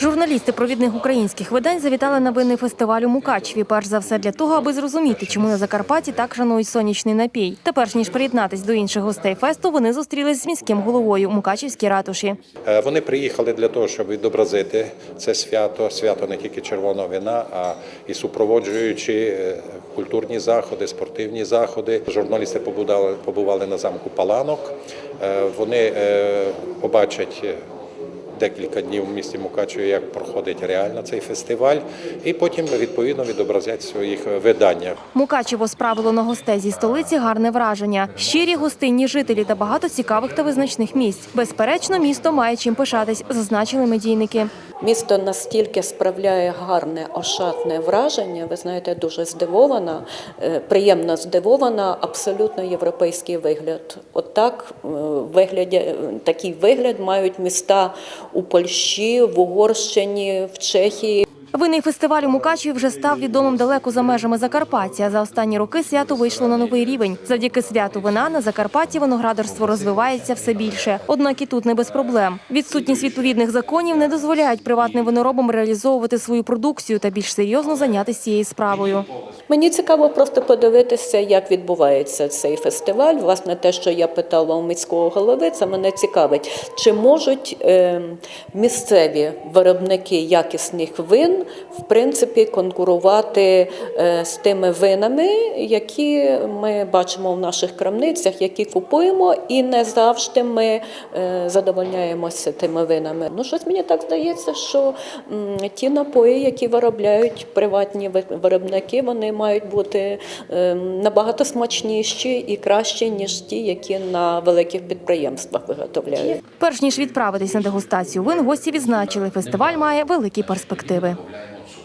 Журналісти провідних українських видань завітали на винний фестиваль у Мукачеві. Перш за все для того, аби зрозуміти, чому на Закарпатті так шанують сонячний напій. Та перш ніж приєднатись до інших гостей фесту, вони зустрілись з міським головою у Мукачівській ратуші. Е, Вони приїхали для того, щоб відобразити це свято, свято не тільки червоного вина, а і супроводжуючи е, культурні заходи, спортивні заходи. Журналісти побудали, побували на замку Паланок. Е, Вони побачать. Декілька днів в місті Мукачеві, як проходить реально цей фестиваль, і потім відповідно відобразять в своїх виданнях. Мукачево справило на гостей зі столиці гарне враження. Щирі гостинні жителі та багато цікавих та визначних місць. Безперечно, місто має чим пишатись, зазначили медійники. Місто настільки справляє гарне ошатне враження. Ви знаєте, дуже здивована, е, приємно здивована. Абсолютно європейський вигляд. Отак е, вигляді е, такий вигляд мають міста у Польщі, в Угорщині, в Чехії. Винний фестиваль у Мукачеві вже став відомим далеко за межами Закарпаття. За останні роки свято вийшло на новий рівень. Завдяки святу вина на Закарпатті виноградарство розвивається все більше. Однак і тут не без проблем. Відсутність відповідних законів не дозволяють приватним виноробам реалізовувати свою продукцію та більш серйозно зайнятися цією справою. Мені цікаво просто подивитися, як відбувається цей фестиваль. Власне, те, що я питала у міського голови, це мене цікавить. Чи можуть е, місцеві виробники якісних вин в принципі конкурувати е, з тими винами, які ми бачимо в наших крамницях, які купуємо, і не завжди ми е, задовольняємося тими винами. Ну, щось мені так здається, що ті напої, які виробляють приватні ви- виробники, вони мають бути е, набагато смачніші і кращі, ніж ті, які на великих підприємствах виготовляють. Перш ніж відправитись на дегустацію вин, гості відзначили, фестиваль має великі перспективи. problema